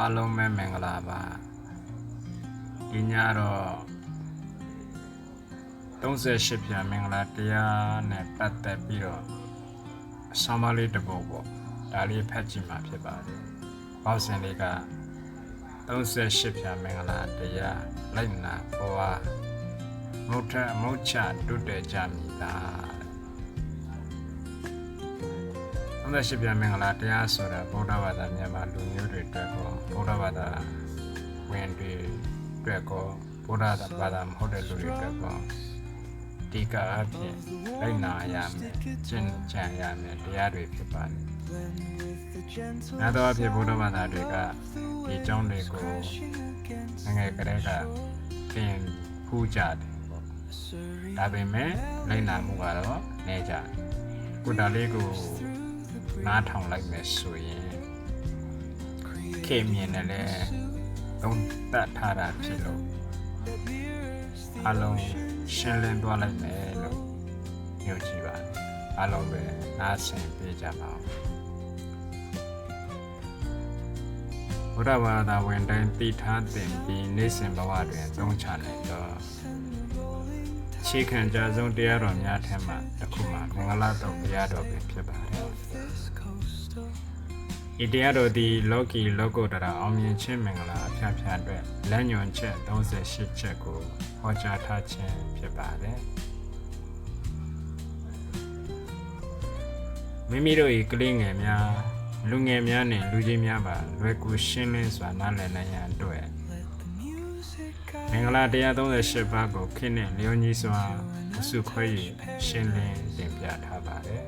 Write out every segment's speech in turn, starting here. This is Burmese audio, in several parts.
အားလုံးပဲမင်္ဂလာပါဒီညတော့38ပြန်မင်္ဂလာတရားနဲ့ပတ်သက်ပြီးတော့ဆောင်းပါးလေးတစ်ပုဒ်ပေါ့ဒါလေးဖတ်ကြည့်မှာဖြစ်ပါတယ်ဘောက်စင်လေးက38ပြန်မင်္ဂလာတရားလိုက်နာပေါ်အားမုထမုတ်ချတုတ်တဲ့ကြမိတာ 38ပြန်မင်္ဂလာတရားဆိုတာဗုဒ္ဓဘာသာမြန်မာလူမျိုးတွေအတွက်ကောဗုဒ္ဓဘာသာဝင်တွေအတွက်ကောဗုဒ္ဓဘာသာမဟုတ်တဲ့လူတွေအတွက်ကောဒီကအဖြစ်လိုက်နာရမယ်ကျင့်ကြံရမယ်တရားတွေဖြစ်ပါတယ်။များသောအားဖြင့်ဗုဒ္ဓဘာသာတွေကဒီအကြောင်းတွေကိုငယ်ငယ်ကတည်းကသင်ဖူးကြတယ်ပေါ့။ဒါပေမဲ့လိုက်နာမှုကတော့နေကြတယ်။ကိုယ်ဒါလေးကို နားထောင်လိုက်မယ်ဆိုရင်ခေမြင်တယ်လေသုံးတတ်ထားတာဖြစ်လို့အလုံးရှင်းလင်းသွားလိုက်မယ်လို့ညွှန်ကြည့်ပါတယ်အလုံးပဲနားဆင်ပေးကြပါဦး ဘုရားဘာသာဝင်တိုင်းတည်ထားတဲ့ပြီးနေစဉ်ဘဝတွင်သုံးချနိုင်တော့ခြေခံကြဆုံးတရားတော်များထဲမှာတစ်ခုမှာမင်္ဂလာတော်ဘုရားတော်ပဲဖြစ်ပါတယ်ဤတရားတော်သည်လောကီလောကုတ္တရာအောင်မြင်ခြင်းမင်္ဂလာအဖျားဖျားအတွက်လမ်းညွန်ချက်38ချက်ကိုဟောကြားထားခြင်းဖြစ်ပါတယ်မိမိတို့၏ကလေးငယ်များ လူငယ်များနှင့်လူကြီးများပါလွယ်ကူရှင်းလင်းစွာနားလည်နိုင်ရန်အတွက်မင်္ဂလာ138ပါးကိုခင်းနှင့်လျောညီစွာအစုခွဲ၍ရှင်းလင်းတင်ပြထားပါတယ်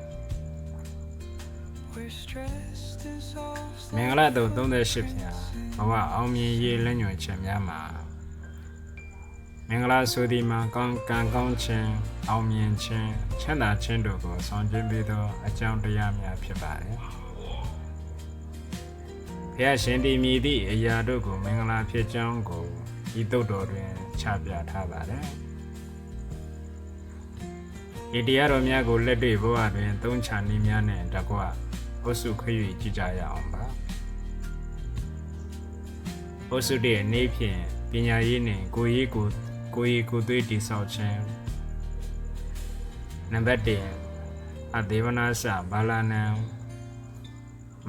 မင်္ဂလာတော်38ဖြာဘဝအောင်မြင်ရေးလမ်းညွှန်ချက်များမှာမင်္ဂလာဆိုသည်မှာကောင်းကံကောင်းခြင်းအောင်မြင်ခြင်းချမ်းသာခြင်းတို့ကိုဆောင်ကျင်းပေးသောအကြောင်းတရားများဖြစ်ပါတယ်။ ဘုရားရှင်တည်မြည်သည့်အရာတို့ကိုမင်္ဂလာဖြစ်ကြောင်းကိုဤတုတ်တော်တွင်ချပြထားပါတယ်။ဒီတရားတော်များကိုလက်တွေ့ဘဝတွင်သုံးချနည်းများနဲ့တကွအုပ်စုခွင့်၍ကြည်ကြရအောင်ပါ။အုပ်စုတဲ့အနေဖြင့်ပညာရေးနှင့်ကိုယ်ရေးကိုကိုယ်ရေးကိုယ်သွေးတည်ဆောက်ခြင်းနံပါတ်1အဒေဝနာစဘာလနံ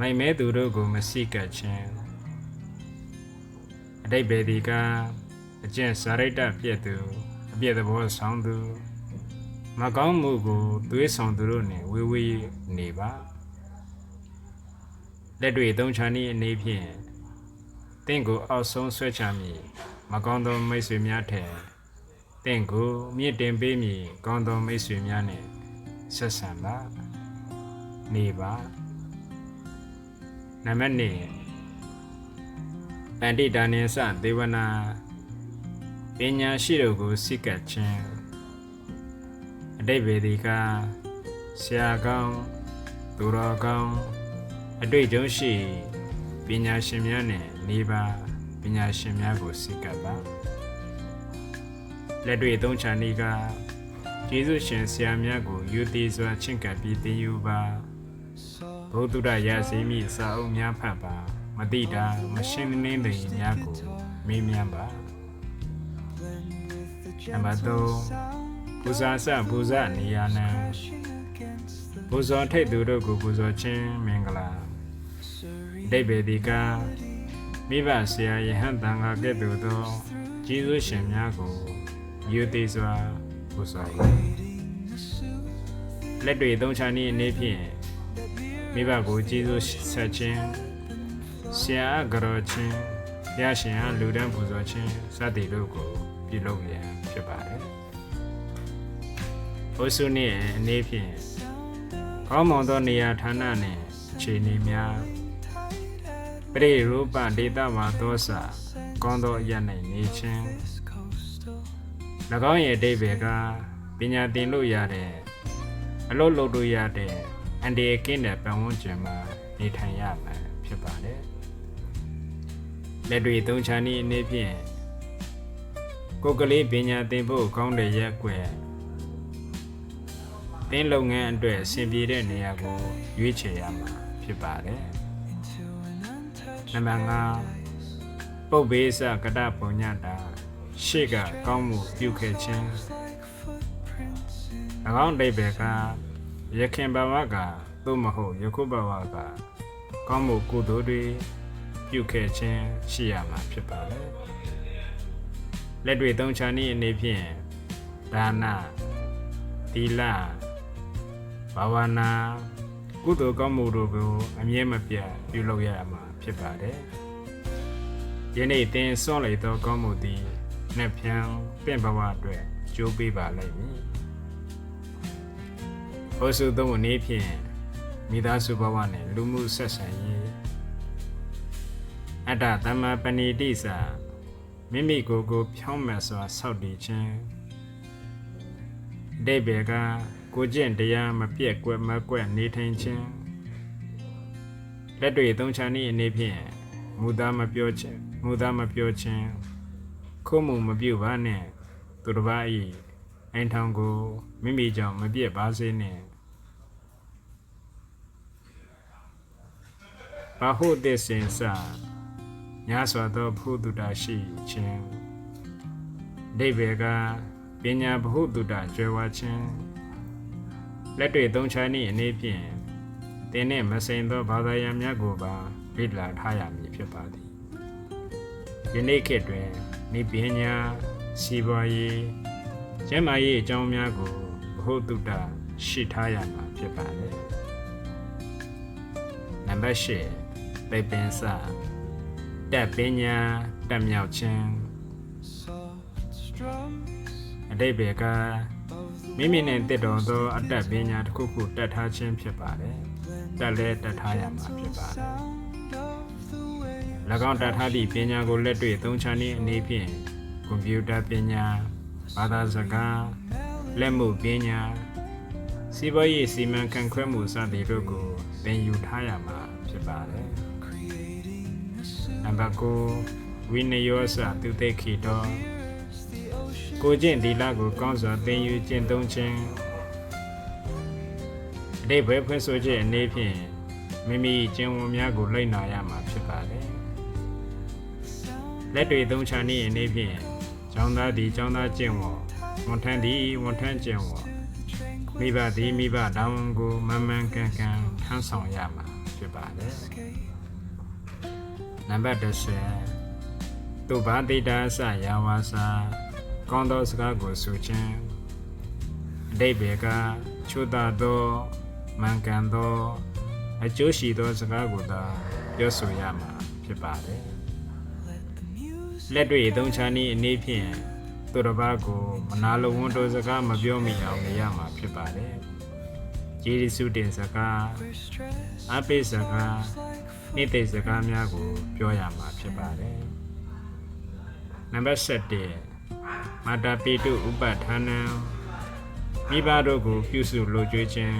မိုင်မဲသူတို့ကိုမစိကတ်ခြင်းအတိတ်ဘေဒီကအကျင့်စာရိတ္တပြည့်သူအပြည့်သဘောဆောင်သူမကောင်းမှုကိုသွေးဆောင်သူတို့နှင့်ဝေးဝေးနေပါလက်တွေသုံးချာနည်းအနေဖြင့်တင့်ကိုအောက်ဆုံးဆွဲချမည်မကောင်းသောမိတ်ဆွေများထက်တင့်ကိုမြင့်တင်ပေးမည်ကောင်းသောမိတ်ဆွေများနှင့်ဆက်ဆံပါနေပါ နံပါတ်1အန္တိဒါနိသဒေဝနာပညာရှိတို့ကိုစိတ်ကပ်ခြင်းအတိတ်ဗေဒီကဆရာကောင်းသူတော်ကောင်းအတွေ့အကြုံရှိပညာရှင်များနဲ့နေပါပညာရှင်များကိုစိတ်ကပ်ပါလက်တွေ့သုံးချာနေကကျေးဇူးရှင်ဆရာများကိုယူသေးစွာချင့်ကပ်ပြီးသင်ယူပါ ဘုဒ္ဓရရစီမိစာအုပ်များဖတ်ပါ မတိတာမရှင်းနှင်းတဲ့များကိုမေးမြန်းပါနံပါတ်3ပူဇာစပူဇာနေရနံပူဇော်ထိတ်သူတို့ကိုပူဇော်ခြင်းမင်္ဂလာဒိဗ္ဗေဒီကမိဘဆရာယဟန်တန်ခါကဲ့သို့သောကျေးဇူးရှင်များကိုယူသေးစွာပူဇော်ပါလက်တွေသုံးချနည်းအနေဖြင့် မိဘကိုကျေးဇူးဆက်ခြင်းဆရာကရောချင်းဘုရားရှင်အားလူတန်းပူဇော်ခြင်းစသည်တို့ကိုပြုလုပ်ရန်ဖြစ်ပါတယ်။ဘုဆုနှင့်အနေဖြင့်ကောင်းမွန်သောနေရာဌာနနှင့်ခြေနေများပရိရူပဒေတာဝါသောစာကောင်းသောအရ၌နေခြင်း၎င်းရဲ့အတိတ်ပဲကပညာသင်လို့ရတဲ့အလုပ်လုပ်လို့ရတဲ့ အန်ဒီအကင်းတဲ့ပတ်ဝန်းကျင်မှာနေထိုင်ရမှာဖြစ်ပါတယ်လက်တွေသုံးချာနည်းအနေဖြင့်ကိုယ်ကလေးပညာသင်ဖို့ကောင်းတဲ့ရက်ွယ်တင်းလုပ်ငန်းအတွက်အဆင်ပြေတဲ့နေရာကိုရွေးချယ်ရမှာဖြစ်ပါတယ်နံပါတ်5ပုပ်ဘေးစကတပုံညတာရှေ့ကကောင်းမှုပြုခဲ့ခြင်း၎င်းအိဗေက ယခင်ဘဝကသို့မဟုတ်ယခုဘဝကကောင်းမှုကုသိုလ်တွေပြုခဲ့ခြင်းရှိရမှာဖြစ်ပါလေလက်တွေသုံးချာနည်းအနေဖြင့်ဒါနသီလဘာဝနာကုသိုလ်ကောင်းမှုတို့ကိုအမြဲမပြတ်ပြုလုပ်ရမှာဖြစ်ပါတယ်ယနေ့သင်စွန့်လိုက်သောကောင်းမှုသည်နှစ်ဖြန်းပင့်ဘဝအတွက်ကြိုးပေးပါလိမ့်မည် ဟောစုသုံးအနေဖြင့်မိသားစုဘဝနှင့်လူမှုဆက်ဆံရေးအတ္တသမ္မာပဏိတိစာမိမိကိုယ်ကိုဖြောင်းမြတ်စွာဆောက်တည်ခြင်းအတိဘေကကိုကျင့်တရားမပြက်ကွက်မကွက်နေထိုင်ခြင်းလက်တွေသုံးချာနည်းအနေဖြင့်မူသားမပြောခြင်းမူသားမပြောခြင်းခုမှုမပြုပါနဲ့သူတစ်ပါးဤ အိမ်ထောင်ကိုမိမိကြောင့်မပြက်ပါစေနဲ့ဘာဟုသစ္စေစညာစွာသောဘုဒ္ဓတာရှိခြင်းဒိဗေကပညာဘဟုတုတကျွယ်ဝခြင်းလက်တွေသုံးချာနည်းအနေဖြင့်တင်းနှင့်မစိန်သောဘာသာရပ်များကိုပါလေ့လာထားရမည်ဖြစ်ပါသည်ယနေ့ခေတ်တွင်နိပညာစီးပွားရေး ကျန်းမာရေးအကြောင်းများကိုဘဟုတုတရှိထားရမှာဖြစ်ပါတယ်နံပါတ်၈ပေပင်စတက်ပညာတက်မြောက်ခြင်းအတိတ်ဘကမိမိနဲ့တည်တော်သောအတ္တပညာတစ်ခုခုတတ်ထားခြင်းဖြစ်ပါတယ်။တက်လဲတတ်ထားရမှာဖြစ်ပါတယ်။၎င်းတတ်ထားသည့်ပညာကိုလက်တွေ့သုံးချနည်းအနေဖြင့်ကွန်ပျူတာပညာ ဘာသာစကားလက်မှုပညာစီးပွားရေးစီမံခန့်ခွဲမှုစသည်တို့ကိုသင်ယူထားရမှာဖြစ်ပါတယ်။နံပါတ်9ဝိနယောစသူသိခိတောကိုကျင့်ဒီလကိုကောင်းစွာသင်ယူကျင့်သုံးခြင်းအတိတ်ဘယ်ဖွင့်ဆိုခြင်းအနေဖြင့်မိမိကျင့်ဝတ်များကိုလိုက်နာရမှာဖြစ်ပါတယ်လက်တွေသုံးချနည်းအနေဖြင့် ကျောင်းသားသည်ကျောင်းသားကျင့်ဝတ်ဝန်ထမ်းသည်ဝန်ထမ်းကျင့်ဝတ်မိဘသည်မိဘတောင်းကိုမမှန်ကန်ကန်ထမ်းဆောင်ရမှာဖြစ်ပါတယ်နံပါတ်10သူဘာတိတာစယာဝါစာကောင်းသောစကားကိုဆိုခြင်းအတိတ်ဘေကချိုးတာသောမှန်ကန်သောအကျိုးရှိသောစကားကိုသာပြောဆိုရမှာဖြစ်ပါတယ် လက်တွေ့သုံးချနည်းအနေဖြင့်သူတစ်ပါးကိုမနာလိုဝန်တိုစကားမပြောမိအောင်နေရမှာဖြစ်ပါတယ်ကျေးဇူးတင်စကားအပိစကားနေ့သိစကားများကို ပြောရမှာဖြစ်ပါတယ်နံပါတ်7မာတာပိတုဥပဋ္ဌာနံမိဘတို့ကို ပြုစုလိုကျွေးခြင်း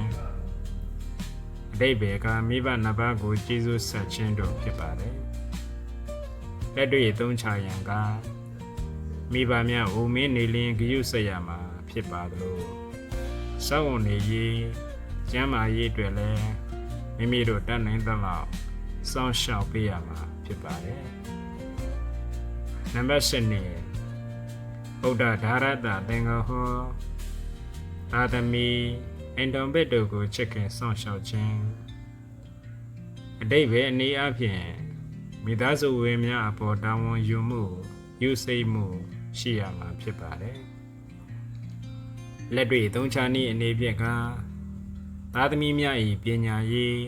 အတိတ်ဘေကမိဘနှစ်ပါးကိုကျေးဇူးဆက်ခြင်းတို့ဖြစ်ပါတယ် လက်တွေ့သုံးချရန်ကမိဘများဦးမင်းနေလျင်ဂရုဆက်ရမှာဖြစ်ပါသလိုစောင့်ဝင်နေရေးကျမ်းမာရေးအတွက်လည်းမိမိတို့တတ်နိုင်သလောက်စောင့်ရှောက်ပေးရမှာဖြစ်ပါတယ်နံပါတ်7နေဗုဒ္ဓဓာရတသင်္ဃဟောသာသမီအင်တုံဘက်တို့ကိုချစ်ခင်စောင့်ရှောက်ခြင်းအတိတ်ပဲအနေအချင်း မိသားစုဝင်များအပေါ်တာဝန်ယူမှုယူစိတ်မှုရှိရမှာဖြစ်ပါတယ်လက်တွေ့သုံးချနည်းအနေဖြင့်ကသာသမီများ၏ပညာရေး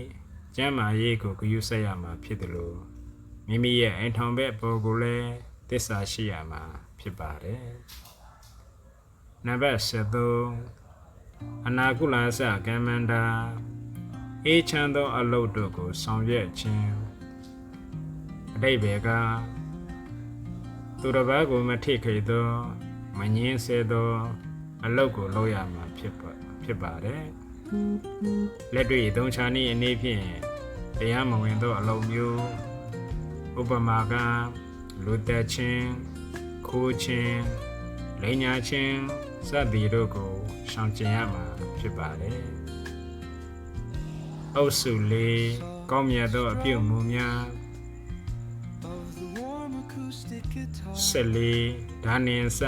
ကျမ်းမာရေးကိုဂရုစိုက်ရမှာဖြစ်တယ်လို့မိမိရဲ့အိမ်ထောင်ဘက်ပေါ်ကိုလည်းသစ္စာရှိရမှာဖြစ်ပါတယ်နံပါတ်73အနာကုလသကမ္မန္တာအေးချမ်းသောအလုပ်တို့ကိုဆောင်ရွက်ခြင်း အတိတ်ဘေကသူတစ်ပါးကိုမထိခိတ်သောမငင်းဆဲသော အလုပ်ကိုလုပ်ရမှာဖြစ်ပါဖြစ်ပါတယ်လက်တွေ့သုံးချာနည်းအနေဖြင့်တရားမဝင်သောအလုပ်မျိုးဥပမာကလူတက်ခြင်းခိုးခြင်းလိန်ညာခြင်းစသည်တို့ကိုရှောင်ကျဉ်ရမှာဖြစ်ပါတယ်အုပ်စုလေးကောင်းမြတ်သောအပြုအမူများ 14ဒါနင်စ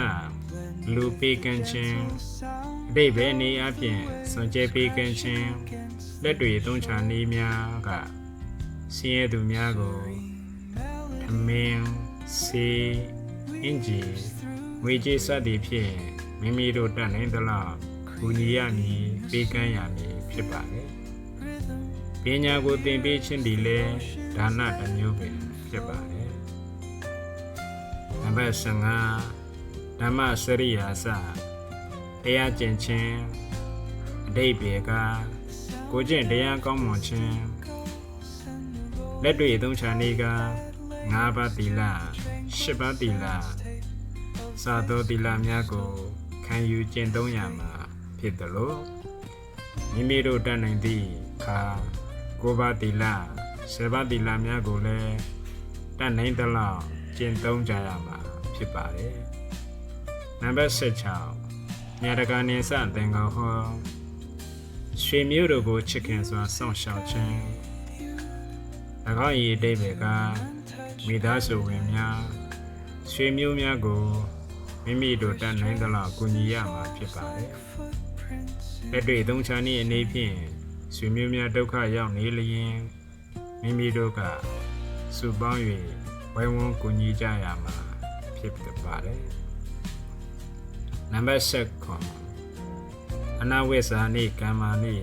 လူပေးကမ်းခြင်းအတိတ်ပဲနေအပြင်စွန်ကြဲပေးကမ်းခြင်းလက်တွေသုံးချနေများကဆင်းရဲသူများကိုသမင်းစေအင်ဂျီဝေကြီးစသည်ဖြင့်မိမိတို့တတ်နိုင်သလောက်ကူညီရမည်ပေးကမ်းရမည်ဖြစ်ပါတယ်ပညာကိုသင်ပေးခြင်းဒီလဲဒါနတစ်မျိုးပင်ဖြစ်ပါတယ်နံ ပါတ်15ဓမ္မစရိယာစတရားကျင့်ခြင်းအတိတ်ဘေကကိုကျင့်တရားကောင်းမွန်ခြင်းလက်တွေ့သုံးချာနေက၅ပါးသီလ၈ပါးသီလစာသောသီလများကိုခံယူကျင့်သုံးရမှာဖြစ်တယ်လို့မိမိတို့တတ်နိုင်သည့်အခါကိုးပါးသီလ၁၀ပါးသီလများကိုလည်းတတ်နိုင်သလောက် ကျင့်သုံးကြရမှာဖြစ်ပါတယ်နံပါတ်16ညတကနေစသင်္ကောဟောရွှေမျိုးတို့ကိုချစ်ခင်စွာစောင့်ရှောက်ခြင်း၎င်း၏အတိတ်ကမိသားစုဝင်များရွှေမျိုးများကိုမိမိတို့တတ်နိုင်သလောက်ကူညီရမှာဖြစ်ပါတယ်လက်တွေ့သုံးချာနည်းအနေဖြင့်ရွှေမျိုးများဒုက္ခရောက်နေလျင်မိမိတို့ကစုပေါင်း၍ ဝိုင်းဝန်းကူညီကြရမှာဖြစ်ပါတယ်နံပါတ်7အနာဝိဇာနိကမ္မာနိ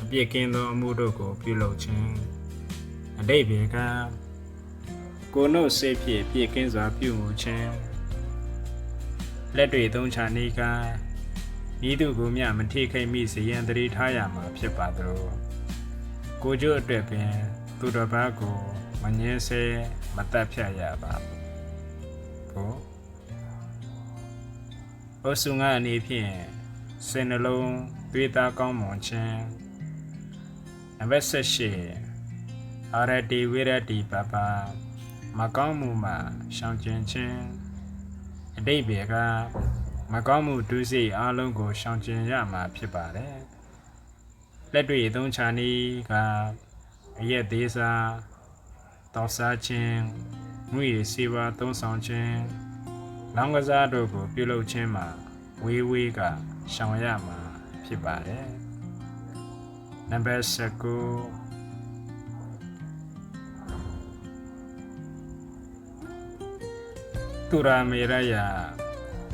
အပြစ်ကင်းသောအမှုတို့ကို ပြုလုပ်ခြင်းအတိတ်ဘေကကိုယ်နှုတ်စိတ်ဖြင့်ပြည့်ကင်းစွာပြုမှုခြင်းလက်တွေသုံးချနေကဤသူကိုမျှမထိခိုက်မိစေရန်တတိထားရမှာဖြစ်ပါသလိုကိုကျို့အတွက်ပင် သူတစ်ပါးကိုမငင်းဆဲ မတတ်ဖြတ်ရပါဘူး။အဆုငါအနေဖြင့်စိတ်နှလုံးသွေးသားကောင်းမွန်ခြင်းနံပါတ်78အာရတိဝိရတိပပမကောင်းမှုမှရှောင်ကျဉ်ခြင်းအတိတ်ဘေကမကောင်းမှုဒုစရိုက်အလုံးကိုရှောင်ကျဉ်ရမှာဖြစ်ပါတယ်။လက်တွေ့အသုံးချနည်းကအရက်သေးစား တောက်စားခြင်းငွေစေဝါသုံးဆောင်ခြင်းလောင်းကစားတို့ကိုပြုလုပ်ခြင်းမှာဝေးဝေးကရှောင်ရမှာဖြစ်ပါတယ်နံပါတ်19သူရာမေရယ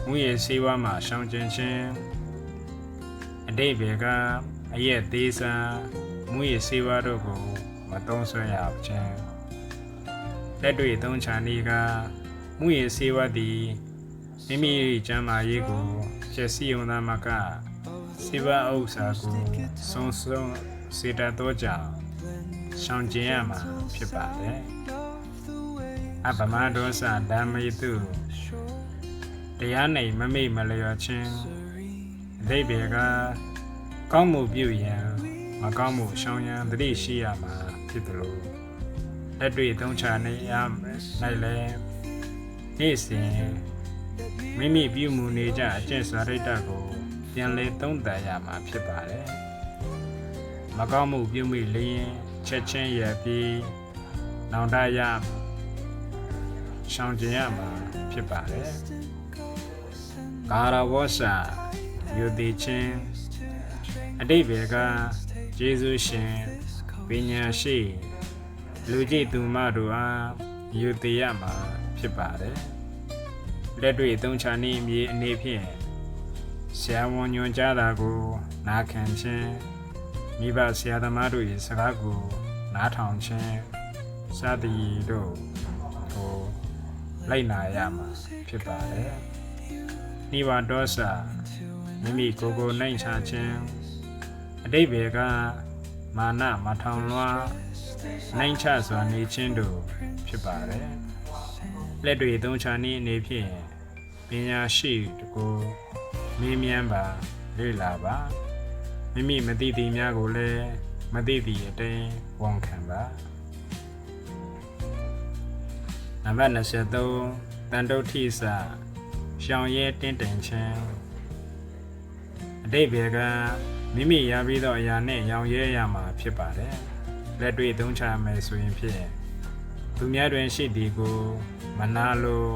ငွေစေဝါမှာရှောင်ကျဉ်ခြင်းအတိတ်ဘေကအရက်သေးစားငွေစေဝါတို့ကိုမသုံးဆွဲရခြင်း လက်တွေ့သုံးချာနေကမှုရစေဝတ်သည်မိမိ၏ကျမ်းမာရေးကိုဖြည့်ဆည်းုံသာမကစေဝဥစ္စာကိုဆုံးဆုံးစေတတ်သောကြောင့်ရှောင်ကျဉ်ရမှာဖြစ်ပါတယ်အပမဒောသဓမ္မေတုတရားနိုင်မမိတ်မလျော်ခြင်းအတိဘယ်ကကောင်းမှုပြုရန်မကောင်းမှုရှောင်ရန်တတိရှိရမှာဖြစ်တယ်လို့ လက်တွေ့သုံးချနေရနိုင်လဲနေ့စဉ်မိမိပြုမှုနေကြအကျင့်စာရိတ္တကိုပြန်လဲသုံးသပ်ရမှာဖြစ်ပါတယ်မကောင်းမှုပြုမိလျင်ချက်ချင်းရပြီးနောင်တရရှောင်ကျင်ရမှာဖြစ်ပါတယ်ကာရဝောစာယူတိချင်းအတိဘယ်ကယေရှုရှင်ပညာရှိ လူကြည့်သူမတို့အားယူတည်ရမှာဖြစ်ပါတယ်လက်တွေ့သုံးချနည်းမြေအနေဖြင့်ဆရာဝန်ညွှန်ကြားတာကို နားခံခြင်းမိဘဆရာသမားတို့၏စကားကိုနားထောင်ခြင်းစသည်တို့ကိုလိုက်နာရမှာဖြစ်ပါတယ်နိဗ္ဗာန်တော်စာမိမိကိုယ်ကိုနိုင်ချခြင်းအတိတ်ဘေကမာနမထောင်လွှား နိုင်ချစွာနေခြင်းတို့ဖြစ်ပါတယ်လက်တွေသုံးချနည်းအနေဖြင့်ပညာရှိတကိုမင်းမြန်းပါလေ့လာပါမိမိမသိသည်များကိုလည်းမသိသည့်အတိုင်းဝန်ခံပါနံပါတ်23တန်တုဋ္ဌိစရှောင်ရဲတင်းတင်ခြင်းအတိတ်ဘေကမိမိရပြီးသောအရာနဲ့ရောင်ရဲရမှာဖြစ်ပါတယ် လက်တွေ့သုံးချမယ်ဆိုရင်ဖြင့်သူများတွင်ရှိသည်ကိုမနာလို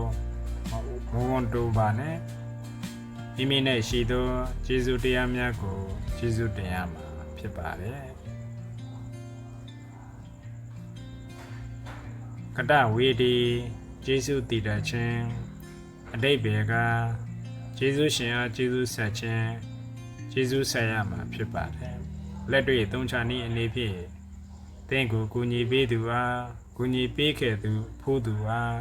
မဝန်တိုးပါနဲ့မိမိနဲ့ရှိသောကျေးဇူးတရားများကိုကျေးဇူးတင်ရမှာဖြစ်ပါတယ်ကတဝေဒီကျေးဇူးတည်တတ်ခြင်းအတိတ်ဘေကကျေးဇူးရှင်အားကျေးဇူးဆက်ခြင်းကျေးဇူးဆက်ရမှာဖြစ်ပါတယ်လက်တွေ့သုံးချနည်းအနေဖြင့် သင်ကိုကူညီပေးသူအားကူညီပေးခဲ့သူဖိုးသူအား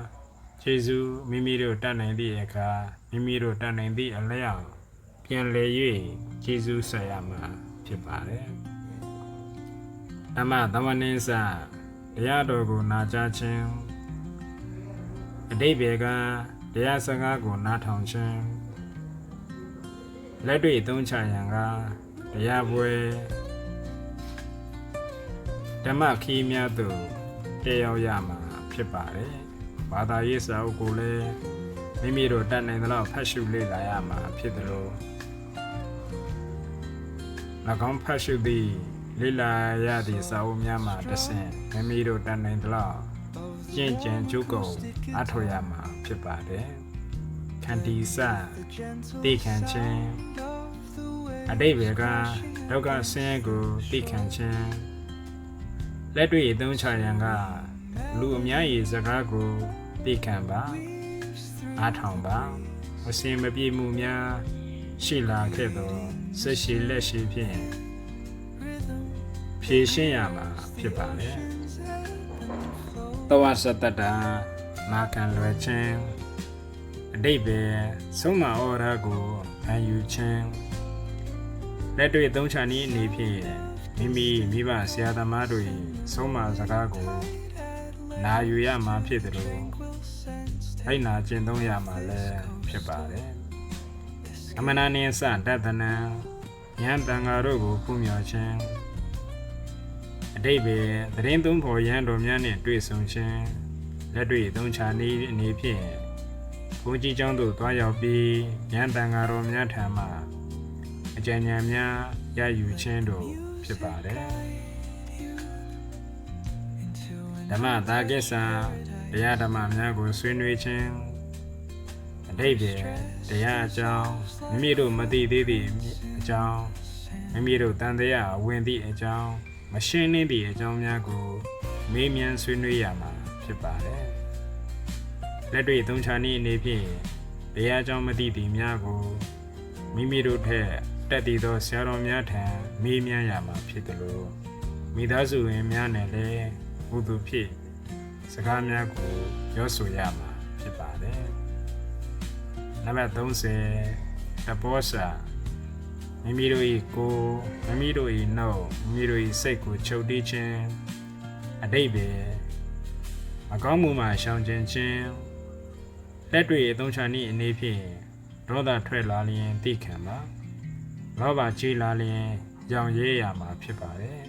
ကျေးဇူးမိမိတို့တတ်နိုင်သည့်အခါမိမိတို့တတ်နိုင်သည့်အလျောက်ပြန်လည်၍ကျေးဇူးဆက်ရမှာဖြစ်ပါတယ်ဓမ္မသမဏိစတရားတော်ကိုနာကြားခြင်းအတိတ်ဘေကတရားစကားကိုနားထောင်ခြင်းလက်တွေ့သုံးချရန်ကတရားပွဲ ဓမ္မခီးများသို့တည်ရောက်ရမှာဖြစ်ပါတယ်။ဘာသာရေးစာအုပ်ကိုလည်းမိမိတို့တတ်နိုင်သလောက်ဖတ်ရှုလေ့လာရမှာဖြစ်တယ်လို့၎င်းဖတ်ရှုသည့်လေ့လာရသည့်စာအုပ်များမှာတစ်ဆင့်မိမိတို့တတ်နိုင်သလောက်ကျင့်ကြံကြိုးကုန်အထောက်ရမှာဖြစ်ပါတယ်။ခန္တီစတိခံခြင်းအတိတ်ဘေကဒုက္ခဆင်းရဲကိုသိခံခြင်း လက်တွေ့အသုံးချရန်ကလူအများကြီးစကားကိုသိခံပါအားထောင်ပါအစင်မပြေမှုများရှိလာခဲ့သောဆက်ရှိလက်ရှိဖြင့်ဖြည့်ရှင်းရမှာဖြစ်ပါလေတောဝစတ္တတာမာခံလွယ်ခြင်းအတိတ်ပဲဆုံးမဩရကိုခံယူခြင်းလက်တွေ့သုံးချနည်းအနေဖြင့် မိမိမိဘဆရာသမားတို့ဆုံးမစကားကိုနာယူရမှာဖြစ်တယ်လို့အဲ့နာကျင့်သုံးရမှာလည်းဖြစ်ပါတယ်အမနာနိသတတနံဉာဏ်တန်ဃာတို့ကိုဖူးမြော်ခြင်းအတိတ်ပဲသတင်းသုံးဖော်ရန်တော်များနှင့်တွေ့ဆုံခြင်းလက်တွေ့သုံးချနည်းအနေဖြင့်ဘုန်းကြီးကျောင်းသို့တွားရောက်ပြီးဉာဏ်တန်ဃာတော်များထံမှအကြံဉာဏ်များရယူခြင်းတို့ ဖြစ်ပါတယ်ဓမ္မသာကိစ္စတရားဓမ္မများကိုဆွေးနွေးခြင်းအတိတ်ပဲတရားအကြောင်းမိမိတို့မသိသေးသည့်အကြောင်းမိမိတို့တန်တရားဝင်သည့်အကြောင်းမရှင်းနှင်းသည့်အကြောင်းများကိုမေးမြန်းဆွေးနွေးရမှာဖြစ်ပါတယ်လက်တွေ့သုံးချနည်းအနေဖြင့်တရားအကြောင်းမသိသည့်များကိုမိမိတို့ထက် တက်တည်သောဆရာတော်များထံမေးမြန်းရမှာဖြစ်တယ်လို့မိသားစုဝင်များနဲ့လည်းဘုသူဖြစ်စကားများကိုပြောဆိုရမှာဖြစ်ပါတယ်။နံပါတ်30တဘောစာမိမိတို့၏ကိုယ်မိမိတို့၏နှုတ်မိမိတို့၏စိတ်ကိုချုပ်တီးခြင်းအတိတ်ပဲမကောင်းမှုမှရှောင်ကျဉ်ခြင်းလက်တွေ့အသုံးချနည်းအနေဖြင့်ဒေါသထွက်လာလျင်သိခံပါ လောဘကြီးလာလျင်ကြောင်ရဲရမှာဖြစ်ပါတယ်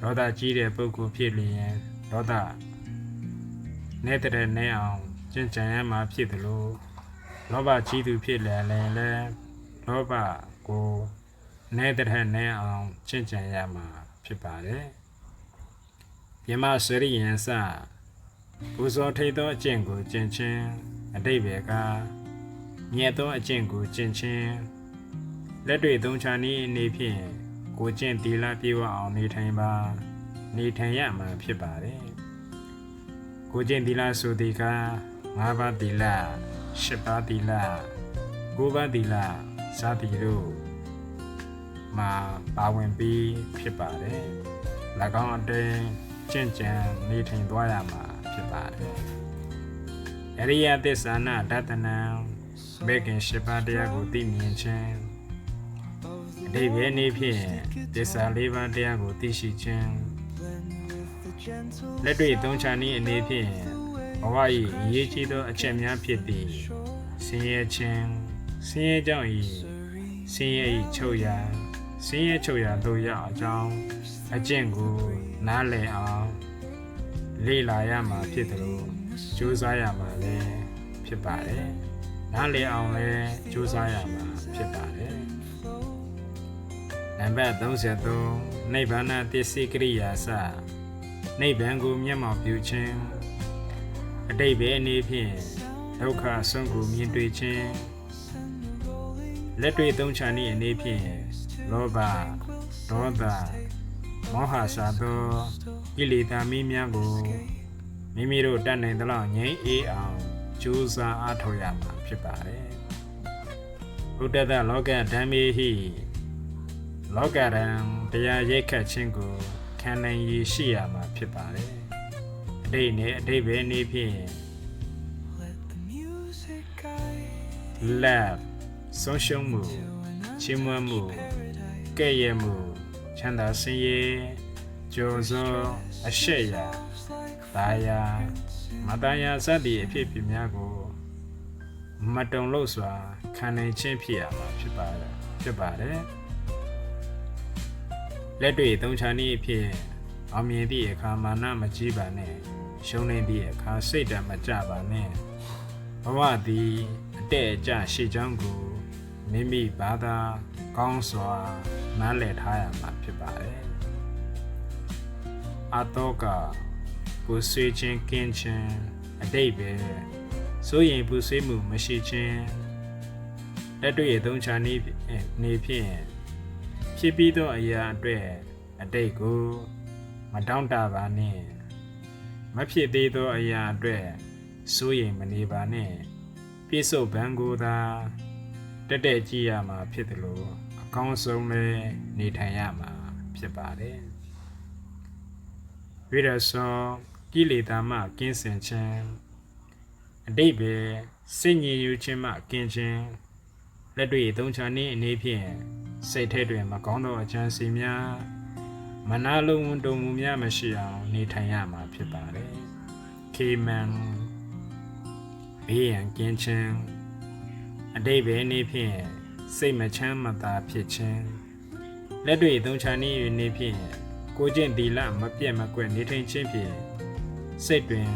ဒေါသကြီးတဲ့ပုဂ္ဂိုလ်ဖြစ်လျင်ဒေါသနေတဲ့နဲ့အောင်ကျင့်ကြံရမှာဖြစ်တယ်လို့လောဘကြီးသူဖြစ်လျင်လည်းလောဘကိုနေတဲ့နဲ့အောင်ကျင့်ကြံရမှာဖြစ်ပါတယ်ယမစရိယံစပူဇော်ထိတ်သောအကျင့်ကိုကျင့်ခြင်းအတိတ်ပဲကမြတ်သောအကျင့်ကိုကျင့်ခြင်း လက်တွေ့သုံးချနည်းအနေဖြင့်ကိုကျင့်သီလပြေဝအောင်နေထိုင်ပါ နေထိုင်ရမှာဖြစ်ပါတယ်ကိုကျင့်သီလဆိုသည်က၅ပါးသီလ၈ပါးသီလ၉ပါးသီလစသည်တို့မှာပါဝင်ပြီးဖြစ်ပါတယ်၎င်းအတင်းကျင့်ကြံနေထိုင်သွားရမှာဖြစ်ပါတယ်အရိယသစ္စာနာဒတနံဘေကင်၈ပါးတရားကိုသိမြင်ခြင်း အတိပ္ပယ်နည်းဖြင့်သစ္စာ၄ပါးတရားကိုသိရှိခြင်းလက်တွေ့သုံးချနည်းအနေဖြင့်ဘဝ၏အရေးကြီးသောအချက်များဖြစ်သည့်ဆင်းရဲခြင်းဆင်းရဲကြောင့်၏ဆင်းရဲ၏ချုပ်ရာဆင်းရဲချုပ်ရာတို့ရအကြောင်းအကျင့်ကိုနားလည်အောင်လေ့လာရမှာဖြစ်တယ်လို့ကြိုးစားရမှာလည်းဖြစ်ပါတယ်နားလည်အောင်လည်းကြိုးစားရမှာဖြစ်ပါတယ် နံပါတ်33နိဗ္ဗာန်တစ္ဆိကရိယာစနိဗ္ဗာန်ကိုမျက်မှောက်ပြုခြင်းအတိတ်ပဲအနေဖြင့်ဒုက္ခအဆုံးကိုမြင်တွေ့ခြင်းလက်တွေ့သုံးချာနည်းအနေဖြင့်လောဘဒေါသမောဟစာသောကိလေသာမီးများကိုမိမိတို့တတ်နိုင်သလောက်ငြိမ်းအေးအောင်ကြိုးစားအားထုတ်ရမှာဖြစ်ပါတယ်ဘုဒ္ဓတလောကဓမ္မေဟိ လောကရန်တရားရိတ်ခတ်ခြင်းကိုခံနိုင်ရရှိရမှာဖြစ်ပါတယ်အတိတ်နဲ့အတိတ်ပဲနေဖြင့် love ဆုံးရှုံးမှုချီးမွမ်းမှုကဲ့ရဲ့မှုချမ်းသာစင်ရဲ့ကြော်စောအရှက်ရာတာယာမတန်ရာစသည့်အဖြစ်အပျက်များကိုမတုံလို့စွာခံနိုင်ခြင်းဖြစ်ရမှာဖြစ်ပါတယ်ဖြစ်ပါတယ် လက်တွေ့သုံးချာနည်းအဖြစ်အောင်မြင်သည့်အခါမာနမကြီးပါနဲ့ရှုံးနေသည့်အခါစိတ်ဓာတ်မကြပါနဲ့ဘဝသည်အတဲ့အကျရှေ့ချောင်းကိုမိမိဘာသာကောင်းစွာနားလည်ထားရမှာဖြစ်ပါတယ်အတော့ကကိုယ်ဆွေးခြင်းကင်းခြင်းအတိတ်ပဲစိုးရင်ပူဆွေးမှုမရှိခြင်းလက်တွေ့အသုံးချနေနေဖြင့် ဖြစ်ပြီးသောအရာအတွက်အတိတ်ကိုမတောင့်တပါနဲ့မဖြစ်သေးသောအရာအတွက်စိုးရင်မနေပါနဲ့ပြစ္ဆုတ်ဘံကိုသာတက်တက်ကြည့်ရမှာဖြစ်တယ်လို့အကောင်းဆုံးပဲနေထိုင်ရမှာဖြစ်ပါတယ်ဝိရသောကိလေသာမှကင်းစင်ခြင်းအတိတ်ပဲစိတ်ညစ်ယူခြင်းမှကင်းခြင်း လက်တွေ့သုံးချာနည်းအနေဖြင့်စိတ်ထဲတွင်မကောင်းသောအချမ်းစီများမနာလုံးဝန်တုံမှုများမရှိအောင်နေထိုင်ရမှာဖြစ်ပါတယ်ခေမန်ဘေးရန်ကင်းခြင်းအတိတ်ပဲနေဖြင့်စိတ်မချမ်းမသာဖြစ်ခြင်းလက်တွေ့သုံးချာနည်းနေဖြင့်ကိုကျင့်သီလမပြတ်မကွက်နေထိုင်ခြင်းဖြင့်စိတ်တွင်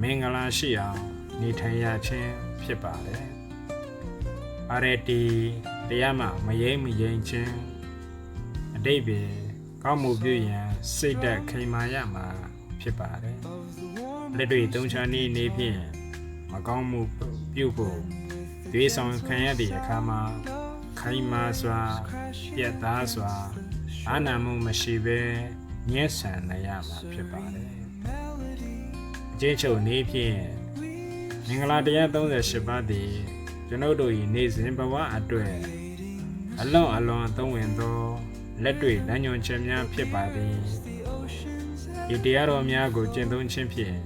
မင်္ဂလာရှိအောင်နေထိုင်ရခြင်းဖြစ်ပါတယ် အရတီတရားမှမယိမ့်မယိမ့်ခြင်းအတိတ်ပဲကောင်းမှုပြုရန်စိတ်ဓာတ်ခိန်မာရမှာဖြစ်ပါတယ်လက်တွေ့သုံးချာနည်းနေဖြင့်မကောင်းမှုပြုဖို့သွေးဆောင်ခံရသည့်အခါမှာခိုင်မာစွာပြတ်သားစွာအာနာမှုမရှိဘဲညှက်ဆန်နိုင်ရမှာဖြစ်ပါတယ်အကျဉ်းချုပ်နေဖြင့်မင်္ဂလာတရား38ပါးသည် ကျွန်ုပ်တို့၏နေ့စဉ်ဘဝအတွက်အလွန်အလွန်အသုံးဝင်သောလက်တွေ့လမ်းညွှန်ချက်များဖြစ်ပါသည်ဒီတရားတော်များကိုကျင့်သုံးခြင်းဖြင့်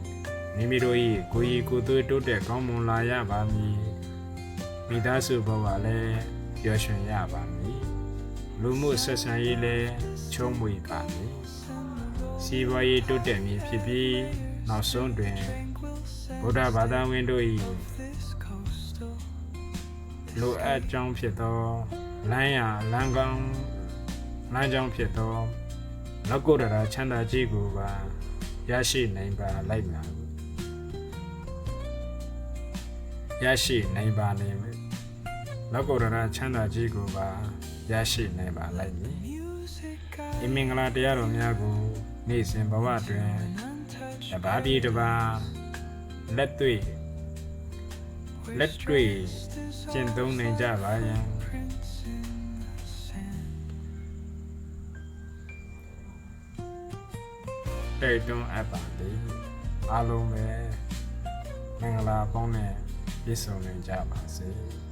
မိမိတို့၏ကိုယ်ရည်ကိုယ်သွေးတိုးတက်ကောင်းမွန်လာရပါမည်မိသားစုဘဝလည်းပျော်ရွှင်ရပါမည်လူမှုဆက်ဆံရေးလည်းချုံးမွေပါမည်စီးပွားရေးတိုးတက်မည်ဖြစ်ပြီးနောက်ဆုံးတွင်ဗုဒ္ဓဘာသာဝင်တို့၏ လိုအပ်ကြောင်းဖြစ်သောလမ်းရလမ်းကောင်းလမ်းကြောင်းဖြစ်သောလောက်ကိုယ်တရာချမ်းသာခြင်းကိုပါရရှိနိုင်ပါလိုက်မှာရရှိနိုင်ပါလိမ့်မယ်လောက်ကိုယ်တရာချမ်းသာခြင်းကိုပါရရှိနိုင်ပါလိုက်မည်ဒီမင်္ဂလာတရားတော်များကိုနေ့စဉ်ဘဝတွင်တပါးပြီးတပါးလက်တွေ့ လက်တွေ့ကျင့်သုံးနိုင်ကြပါရန်တိုက်တွန်းအပ်ပါသည်အားလုံးပဲမင်္ဂလာပေါင်းနဲ့ပြည့်စုံနိုင်ကြပါစေ။